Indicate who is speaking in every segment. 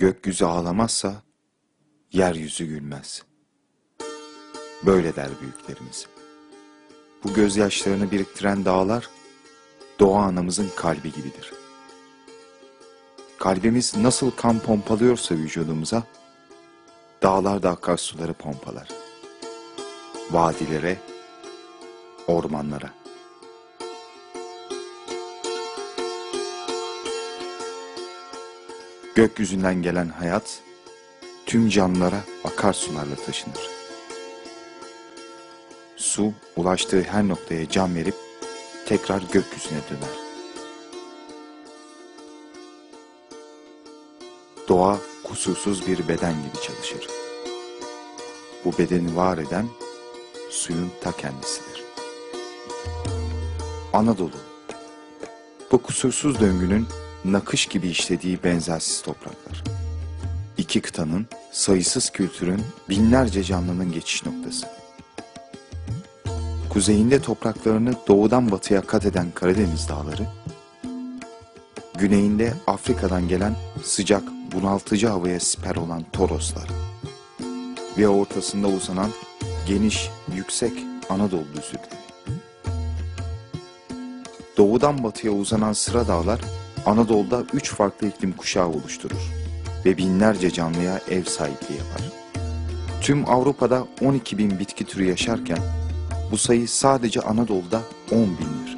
Speaker 1: Gökyüzü ağlamazsa yeryüzü gülmez. Böyle der büyüklerimiz. Bu gözyaşlarını biriktiren dağlar doğa anamızın kalbi gibidir. Kalbimiz nasıl kan pompalıyorsa vücudumuza, dağlar da akarsuları pompalar. Vadilere, ormanlara. Gökyüzünden gelen hayat, tüm canlılara akarsularla taşınır. Su, ulaştığı her noktaya can verip tekrar gökyüzüne döner. Doğa kusursuz bir beden gibi çalışır. Bu bedeni var eden suyun ta kendisidir. Anadolu Bu kusursuz döngünün nakış gibi işlediği benzersiz topraklar. İki kıtanın, sayısız kültürün, binlerce canlının geçiş noktası. Kuzeyinde topraklarını doğudan batıya kat eden Karadeniz dağları, güneyinde Afrika'dan gelen sıcak, bunaltıcı havaya siper olan Toroslar ve ortasında uzanan geniş, yüksek Anadolu düzlükleri. Doğudan batıya uzanan sıra dağlar Anadolu'da üç farklı iklim kuşağı oluşturur ve binlerce canlıya ev sahipliği yapar. Tüm Avrupa'da 12 bin bitki türü yaşarken bu sayı sadece Anadolu'da 10 bindir.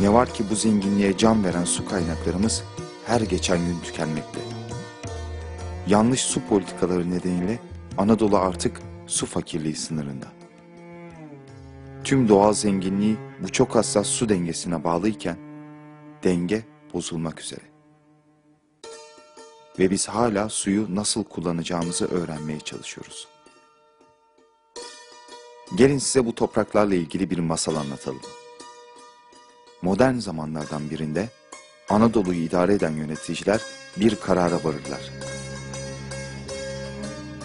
Speaker 1: Ne var ki bu zenginliğe can veren su kaynaklarımız her geçen gün tükenmekte. Yanlış su politikaları nedeniyle Anadolu artık su fakirliği sınırında. Tüm doğal zenginliği bu çok hassas su dengesine bağlıyken denge bozulmak üzere. Ve biz hala suyu nasıl kullanacağımızı öğrenmeye çalışıyoruz. Gelin size bu topraklarla ilgili bir masal anlatalım. Modern zamanlardan birinde Anadolu'yu idare eden yöneticiler bir karara varırlar.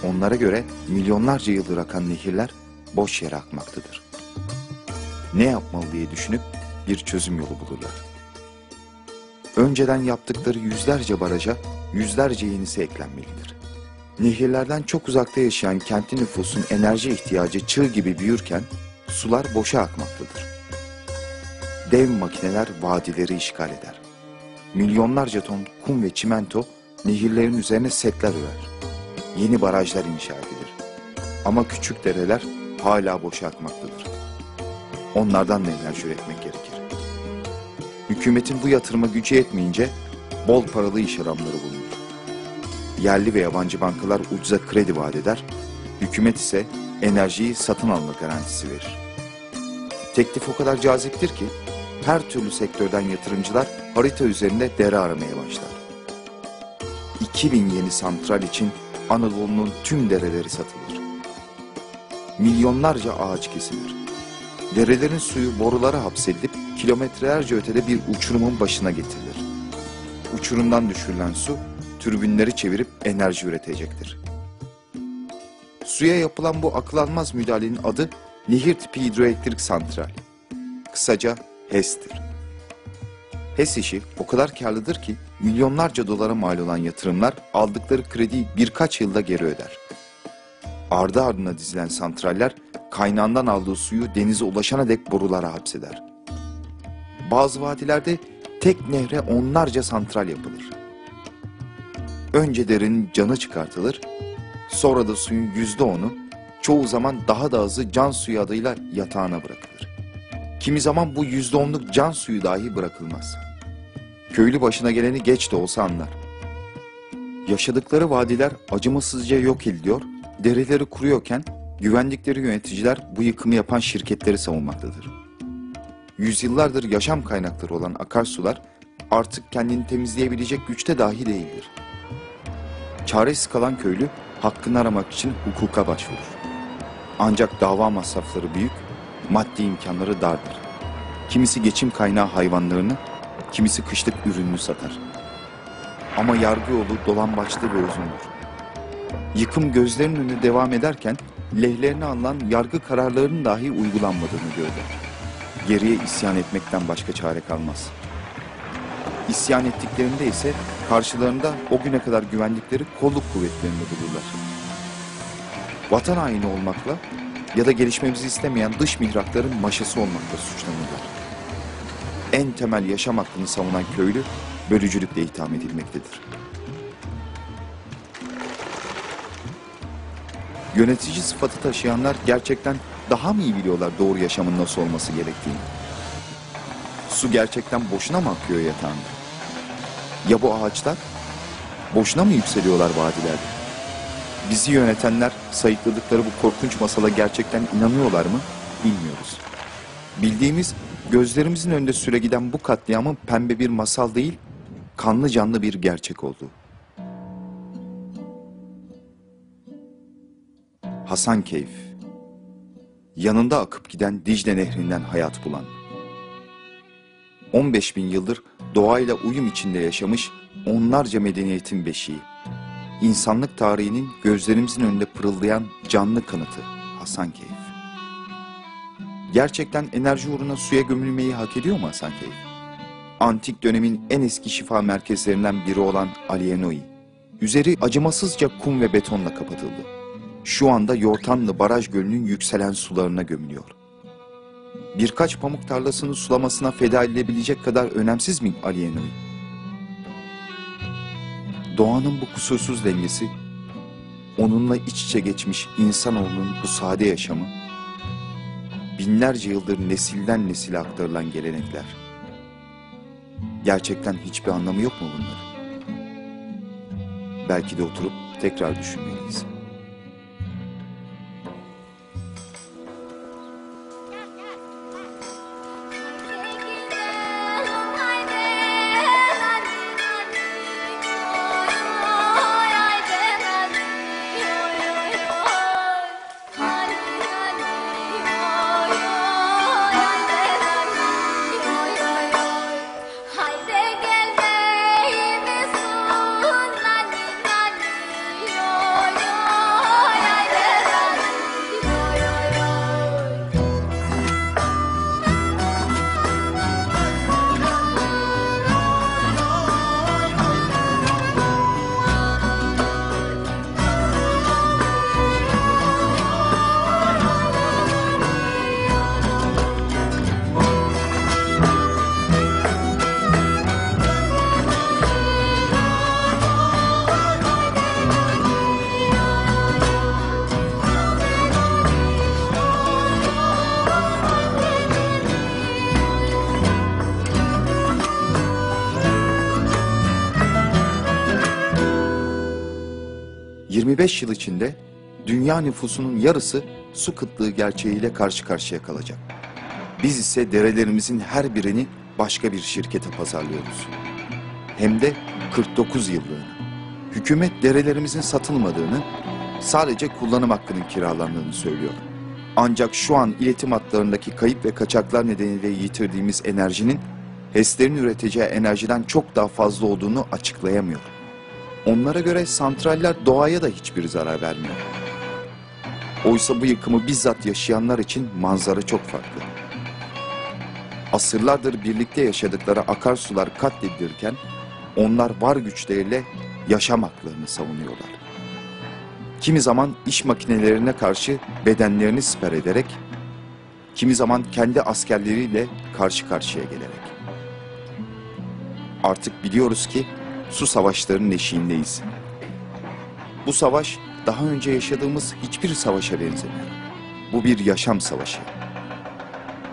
Speaker 1: Onlara göre milyonlarca yıldır akan nehirler boş yere akmaktadır. Ne yapmalı diye düşünüp bir çözüm yolu bulurlar. Önceden yaptıkları yüzlerce baraja yüzlerce yenisi eklenmelidir. Nehirlerden çok uzakta yaşayan kentli nüfusun enerji ihtiyacı çığ gibi büyürken sular boşa akmaktadır. Dev makineler vadileri işgal eder. Milyonlarca ton kum ve çimento nehirlerin üzerine setler örer. Yeni barajlar inşa edilir. Ama küçük dereler hala boşa akmaktadır. Onlardan da enerji üretmek gerekir. Hükümetin bu yatırıma gücü yetmeyince bol paralı iş adamları bulunur. Yerli ve yabancı bankalar ucuza kredi vaat eder, hükümet ise enerjiyi satın alma garantisi verir. Teklif o kadar caziptir ki her türlü sektörden yatırımcılar harita üzerinde dere aramaya başlar. 2000 yeni santral için Anadolu'nun tüm dereleri satılır. Milyonlarca ağaç kesilir. Derelerin suyu borulara hapsedilip kilometrelerce ötede bir uçurumun başına getirilir. Uçurumdan düşürülen su türbinleri çevirip enerji üretecektir. Suya yapılan bu akıl almaz müdahalenin adı nehir tipi hidroelektrik santral. Kısaca HES'tir. HES işi o kadar karlıdır ki milyonlarca dolara mal olan yatırımlar aldıkları krediyi birkaç yılda geri öder. Ardı ardına dizilen santraller kaynağından aldığı suyu denize ulaşana dek borulara hapseder. Bazı vadilerde tek nehre onlarca santral yapılır. Önce derinin canı çıkartılır, sonra da suyun yüzde onu, çoğu zaman daha da azı can suyu adıyla yatağına bırakılır. Kimi zaman bu yüzde onluk can suyu dahi bırakılmaz. Köylü başına geleni geç de olsa anlar. Yaşadıkları vadiler acımasızca yok ediliyor, dereleri kuruyorken güvendikleri yöneticiler bu yıkımı yapan şirketleri savunmaktadır. Yüzyıllardır yaşam kaynakları olan akarsular artık kendini temizleyebilecek güçte dahi değildir. Çaresiz kalan köylü hakkını aramak için hukuka başvurur. Ancak dava masrafları büyük, maddi imkanları dardır. Kimisi geçim kaynağı hayvanlarını, kimisi kışlık ürününü satar. Ama yargı yolu dolambaçlı ve uzundur. Yıkım gözlerinin önüne devam ederken lehlerine alınan yargı kararlarının dahi uygulanmadığını gördü. Geriye isyan etmekten başka çare kalmaz. İsyan ettiklerinde ise karşılarında o güne kadar güvendikleri kolluk kuvvetlerini bulurlar. Vatan haini olmakla ya da gelişmemizi istemeyen dış mihrakların maşası olmakla suçlanırlar. En temel yaşam hakkını savunan köylü bölücülükle itham edilmektedir. Yönetici sıfatı taşıyanlar gerçekten daha mı iyi biliyorlar doğru yaşamın nasıl olması gerektiğini? Su gerçekten boşuna mı akıyor yatağında? Ya bu ağaçlar? Boşuna mı yükseliyorlar vadilerde? Bizi yönetenler sayıkladıkları bu korkunç masala gerçekten inanıyorlar mı? Bilmiyoruz. Bildiğimiz gözlerimizin önünde süre giden bu katliamın pembe bir masal değil, kanlı canlı bir gerçek olduğu. Hasankeyf. Yanında akıp giden Dicle Nehri'nden hayat bulan. 15 bin yıldır doğayla uyum içinde yaşamış onlarca medeniyetin beşiği. İnsanlık tarihinin gözlerimizin önünde pırıldayan canlı kanıtı Hasankeyf. Gerçekten enerji uğruna suya gömülmeyi hak ediyor mu Hasankeyf? Antik dönemin en eski şifa merkezlerinden biri olan Alienoi. Üzeri acımasızca kum ve betonla kapatıldı. Şu anda Yortanlı Baraj Gölü'nün yükselen sularına gömülüyor. Birkaç pamuk tarlasını sulamasına feda edilebilecek kadar önemsiz mi Alienoi? Doğanın bu kusursuz dengesi, onunla iç içe geçmiş insanoğlunun bu sade yaşamı, binlerce yıldır nesilden nesile aktarılan gelenekler. Gerçekten hiçbir anlamı yok mu bunların? Belki de oturup tekrar düşünmeliyiz. 25 yıl içinde dünya nüfusunun yarısı su kıtlığı gerçeğiyle karşı karşıya kalacak. Biz ise derelerimizin her birini başka bir şirkete pazarlıyoruz. Hem de 49 yıllığına. Hükümet derelerimizin satılmadığını, sadece kullanım hakkının kiralandığını söylüyor. Ancak şu an iletim hatlarındaki kayıp ve kaçaklar nedeniyle yitirdiğimiz enerjinin HES'lerin üreteceği enerjiden çok daha fazla olduğunu açıklayamıyor. Onlara göre santraller doğaya da hiçbir zarar vermiyor. Oysa bu yıkımı bizzat yaşayanlar için manzara çok farklı. Asırlardır birlikte yaşadıkları akarsular katledilirken onlar var güçleriyle yaşam haklarını savunuyorlar. Kimi zaman iş makinelerine karşı bedenlerini siper ederek, kimi zaman kendi askerleriyle karşı karşıya gelerek. Artık biliyoruz ki su savaşlarının eşiğindeyiz. Bu savaş daha önce yaşadığımız hiçbir savaşa benzemiyor. Bu bir yaşam savaşı.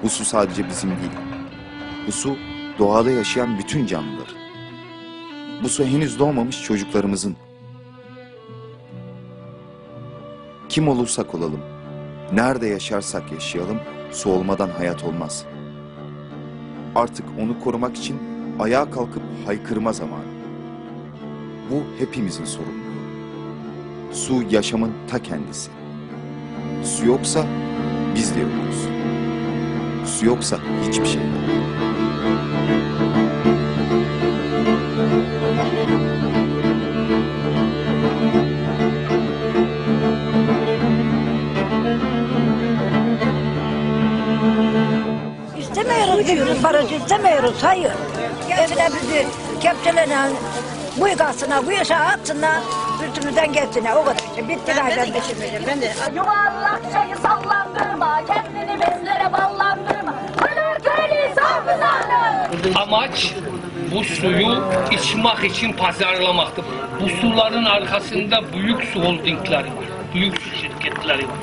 Speaker 1: Bu su sadece bizim değil. Bu su doğada yaşayan bütün canlıların. Bu su henüz doğmamış çocuklarımızın. Kim olursak olalım, nerede yaşarsak yaşayalım, su olmadan hayat olmaz. Artık onu korumak için ayağa kalkıp haykırma zamanı. Bu hepimizin sorumluluğu. Su yaşamın ta kendisi. Su yoksa biz de yokuz. Su yoksa hiçbir şey yok.
Speaker 2: İstemiyoruz diyoruz, baraj istemiyoruz, hayır. Gelsinler bizi kepçelerine bu kalsınlar, bu yaşa atsınlar. Üstümüzden geçsinler. O kadar işte. Bitti zaten peşimize. Ben de
Speaker 3: Yuvarlak şeyi sallandırma, kendini bezlere ballandırma. Ölür köylü savunanı.
Speaker 4: Amaç bu suyu içmek için pazarlamaktır. Bu suların arkasında büyük su holdingleri var. Büyük su şirketleri var.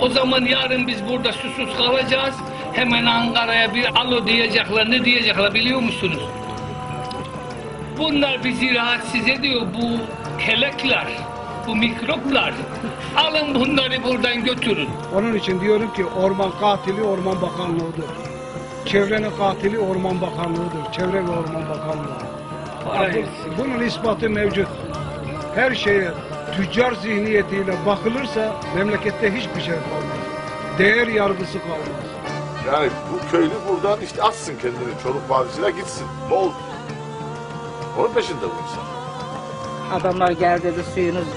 Speaker 4: O zaman yarın biz burada susuz kalacağız. Hemen Ankara'ya bir alo diyecekler. Ne diyecekler biliyor musunuz? Bunlar bizi rahatsız ediyor. Bu kelekler, bu mikroplar. Alın bunları buradan götürün.
Speaker 5: Onun için diyorum ki orman katili Orman Bakanlığı'dır. Çevrenin katili Orman Bakanlığı'dır. Çevre ve Orman Bakanlığı.
Speaker 4: Hayır.
Speaker 5: Bu- Bunun ispatı mevcut. Her şeye tüccar zihniyetiyle bakılırsa memlekette hiçbir şey kalmaz. Değer yargısı kalmaz.
Speaker 6: Yani bu köylü buradan işte atsın kendini Çoluk Vadisi'ne gitsin. Ne oldu? Onun peşinde bu insan.
Speaker 7: Adamlar geldi dedi suyunuz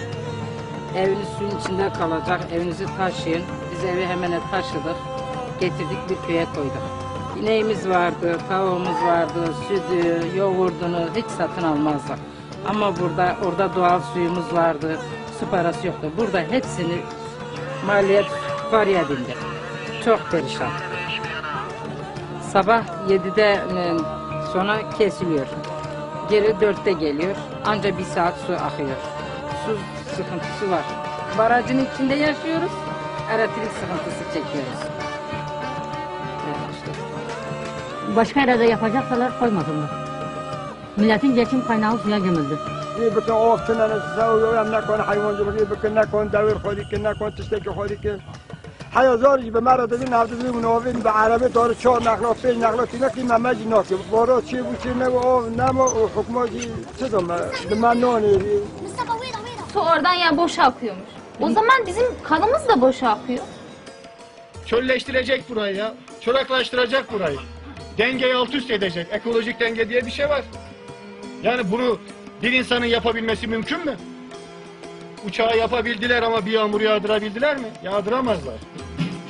Speaker 7: eviniz suyun içinde kalacak evinizi taşıyın. Biz evi hemen taşıdık. Getirdik bir köye koyduk. İneğimiz vardı, tavuğumuz vardı, sütü, yoğurdunu hiç satın almazdık. Ama burada orada doğal suyumuz vardı. Su parası yoktu. Burada hepsini maliyet paraya bindi. Çok perişan. Sabah 7'de e, sonra kesiliyor. Geri 4'te geliyor. Anca bir saat su akıyor. Su sıkıntısı var. Barajın içinde yaşıyoruz. Elektrik sıkıntısı çekiyoruz. Evet işte.
Speaker 8: Başka yerde yapacaksalar koymasınlar. Milletin geçim kaynağı suya gömüldü.
Speaker 9: بكن اوقتنا نسوي ولا نكون حيوان جبري بكن نكون داور خودي كن نكون تشتكي خودي كن حيا زوري بمرة دين عبد الله منوفين بعربي دور شو نخلو في نخلو تينا كي ما ماجي نوكي بورو شي بوشي نمو او نمو حكمو جي تدوم دمانوني
Speaker 3: Su oradan ya boşa akıyormuş. O zaman bizim kanımız da boşa akıyor.
Speaker 10: Çölleştirecek burayı ya. Çoraklaştıracak burayı. Dengeyi alt üst edecek. Ekolojik denge diye bir şey var. Yani bunu bir insanın yapabilmesi mümkün mü? Uçağı yapabildiler ama bir yağmur yağdırabildiler mi? Yağdıramazlar.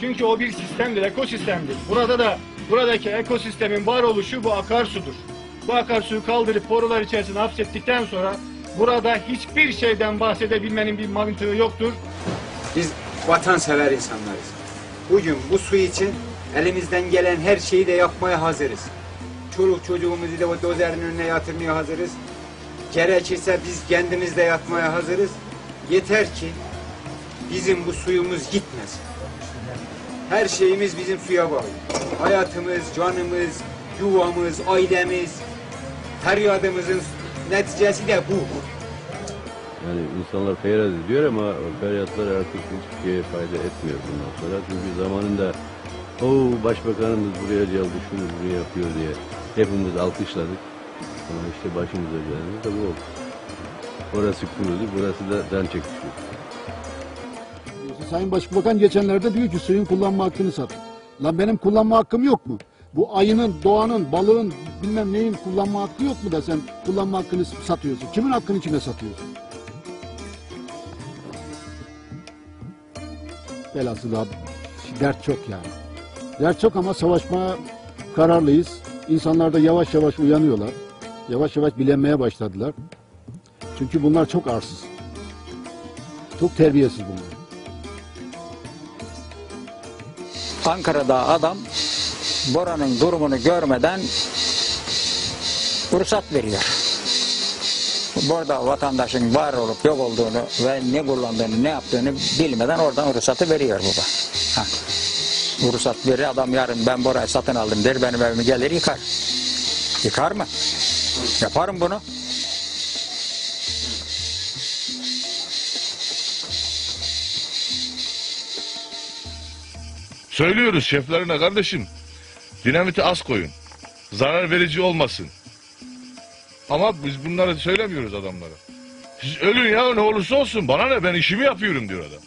Speaker 10: Çünkü o bir sistemdir, ekosistemdir. Burada da buradaki ekosistemin varoluşu bu akarsudur. Bu akarsuyu kaldırıp borular içerisine hapsettikten sonra burada hiçbir şeyden bahsedebilmenin bir mantığı yoktur.
Speaker 11: Biz vatansever insanlarız. Bugün bu su için elimizden gelen her şeyi de yapmaya hazırız. Çoluk çocuğumuzu da o dozerin önüne yatırmaya hazırız. Gerekirse biz kendimiz de yatmaya hazırız. Yeter ki bizim bu suyumuz gitmesin. Her şeyimiz bizim suya bağlı. Hayatımız, canımız, yuvamız, ailemiz, feryadımızın neticesi de bu.
Speaker 12: Yani insanlar feryat ediyor ama feryatlar artık şeye fayda etmiyor bundan sonra. Çünkü zamanında o başbakanımız buraya geldi, şunu buraya yapıyor diye hepimiz alkışladık. Ama işte başımıza gelen de bu oldu. Orası kurudu, burası da dan çekişiyor.
Speaker 5: Sayın Başbakan geçenlerde diyor ki suyun kullanma hakkını sat. Lan benim kullanma hakkım yok mu? Bu ayının, doğanın, balığın, bilmem neyin kullanma hakkı yok mu da sen kullanma hakkını satıyorsun? Kimin hakkını kime satıyorsun? Velhasıl dert çok yani. Dert çok ama savaşmaya kararlıyız. İnsanlar da yavaş yavaş uyanıyorlar. Yavaş yavaş bilenmeye başladılar. Çünkü bunlar çok arsız. Çok terbiyesiz bunlar.
Speaker 11: Ankara'da adam Bora'nın durumunu görmeden ruhsat veriyor. Burada vatandaşın var olup yok olduğunu ve ne kullandığını, ne yaptığını bilmeden oradan ruhsatı veriyor baba. Ha. Ruhsat verir adam yarın ben Bora'yı satın aldım der benim evimi gelir yıkar. Yıkar mı? Yaparım bunu.
Speaker 6: Söylüyoruz şeflerine kardeşim. Dinamiti az koyun. Zarar verici olmasın. Ama biz bunları söylemiyoruz adamlara. Siz ölün ya ne olursa olsun. Bana ne ben işimi yapıyorum diyor adam.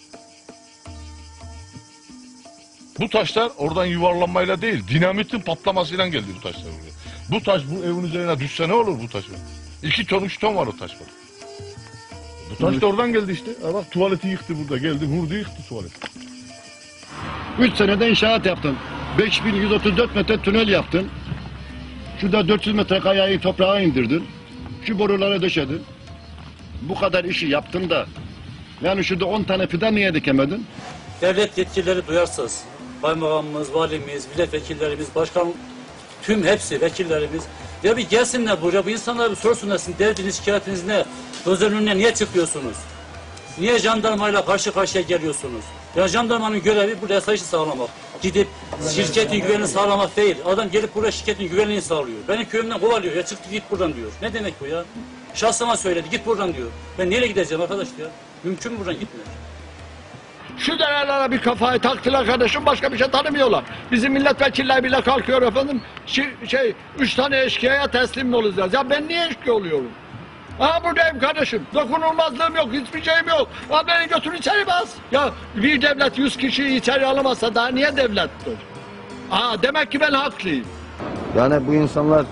Speaker 6: Bu taşlar oradan yuvarlanmayla değil, dinamitin patlamasıyla geldi bu taşlar buraya. Bu taş bu evin üzerine düşse ne olur bu taş? İki ton, üç ton var o taş var. Bu taş da oradan geldi işte. Ha bak tuvaleti yıktı burada. Geldi vurdu yıktı tuvaleti.
Speaker 5: 3 senede inşaat yaptın. 5134 metre tünel yaptın. Şurada 400 metre kayayı toprağa indirdin. Şu boruları döşedin. Bu kadar işi yaptın da yani şurada 10 tane fidan niye dikemedin?
Speaker 13: Devlet yetkilileri duyarsız. Kaymakamımız, valimiz, milletvekillerimiz, başkan, tüm hepsi vekillerimiz. Ya bir gelsinler buraya, bu insanlara bir sorsunlar sizin derdiniz, şikayetiniz ne? Gözlerinin önüne niye çıkıyorsunuz? Niye jandarmayla karşı karşıya geliyorsunuz? Ya jandarmanın görevi bu yasayışı sağlamak. Gidip şirketin güvenini sağlamak değil. Adam gelip buraya şirketin güvenliğini sağlıyor. Beni köyümden kovalıyor. Ya çıktı git buradan diyor. Ne demek bu ya? Şahsıma söyledi git buradan diyor. Ben nereye gideceğim arkadaş ya? Mümkün mü buradan gitmek?
Speaker 10: Şu derelere bir kafayı taktılar kardeşim başka bir şey tanımıyorlar. Bizim milletvekiller bile kalkıyor efendim. Şey, şey üç tane eşkıyaya teslim olacağız? Ya ben niye eşkıya oluyorum? Ha buradayım kardeşim. Dokunulmazlığım yok, hiçbir şeyim yok. Ha beni götür içeri bas. Ya bir devlet yüz kişiyi içeri alamazsa daha niye devlettir? Ha demek ki ben haklıyım.
Speaker 14: Yani bu insanlar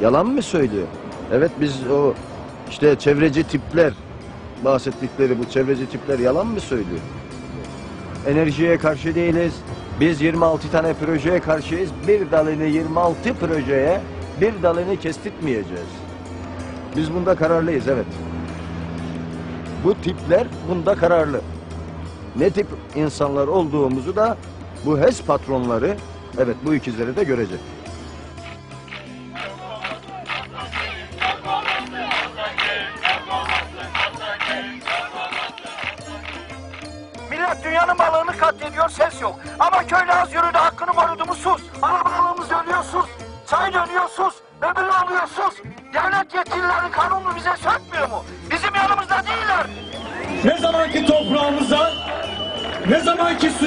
Speaker 14: yalan mı söylüyor? Evet biz o işte çevreci tipler bahsettikleri bu çevreci tipler yalan mı söylüyor? Enerjiye karşı değiliz. Biz 26 tane projeye karşıyız. Bir dalını 26 projeye bir dalını kestirtmeyeceğiz. Biz bunda kararlıyız evet. Bu tipler bunda kararlı. Ne tip insanlar olduğumuzu da bu HES patronları evet bu ikizleri de görecek.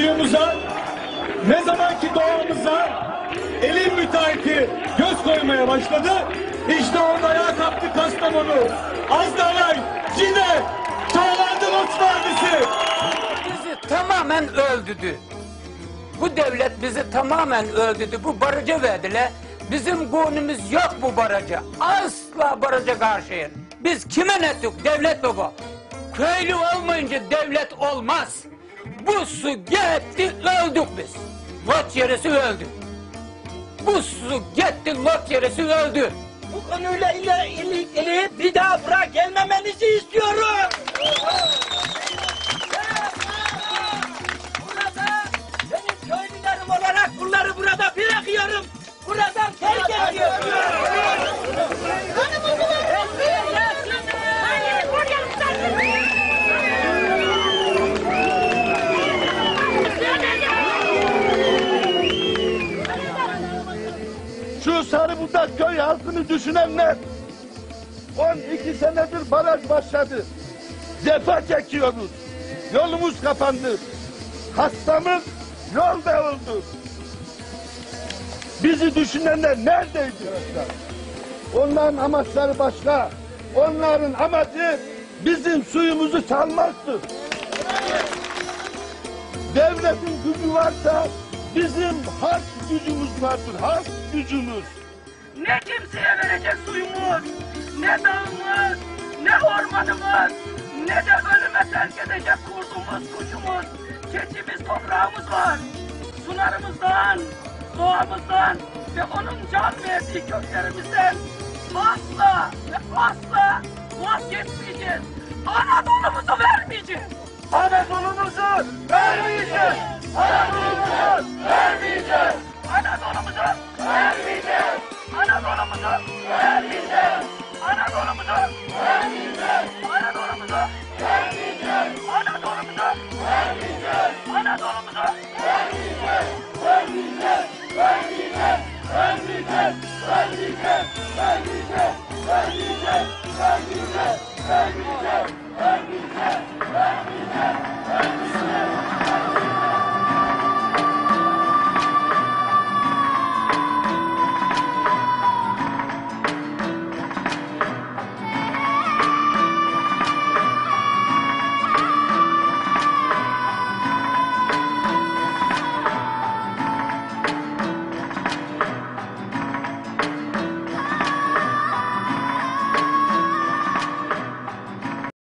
Speaker 15: Suyumuza, ne zamanki doğamıza elin müteahhiti göz koymaya başladı. İşte orada ayağa kalktı Kastamonu, Azdaray, Cide, Çağlandı Loç Vadisi.
Speaker 16: bizi tamamen öldürdü. Bu devlet bizi tamamen öldürdü. Bu barajı verdiler. Bizim gonumuz yok bu baraja. Asla baraja karşıyız. Biz kime ettik? Devlet baba. Köylü olmayınca devlet olmaz. Bu su gitti öldük biz. Lot yerisi öldü. Bu su gitti lot yerisi öldü.
Speaker 17: Bu konuyla ilgili bir daha bırak gelmemenizi istiyorum. Burada benim köylülerim olarak bunları burada bırakıyorum. Buradan terk ediyorum.
Speaker 9: Şu Sarıbudak köy halkını düşünenler 12 senedir baraj başladı. Cefa çekiyoruz. Yolumuz kapandı. Hastamız yolda oldu. Bizi düşünenler neredeydi? Onların amaçları başka. Onların amacı bizim suyumuzu çalmaktır. Devletin gücü varsa bizim halk gücümüz vardır. Halk gücümüz.
Speaker 17: Ne kimseye verecek suyumuz, ne dağımız, ne ormanımız, ne de ölüme terk edecek kurdumuz, kuşumuz, keçimiz, toprağımız var. Sularımızdan, doğamızdan ve onun can verdiği köklerimizden asla ve asla vazgeçmeyeceğiz. Anadolu'muzu vermeyeceğiz. Anadolu'muzu vermeyeceğiz. Anadolu'muzu vermeyeceğiz. not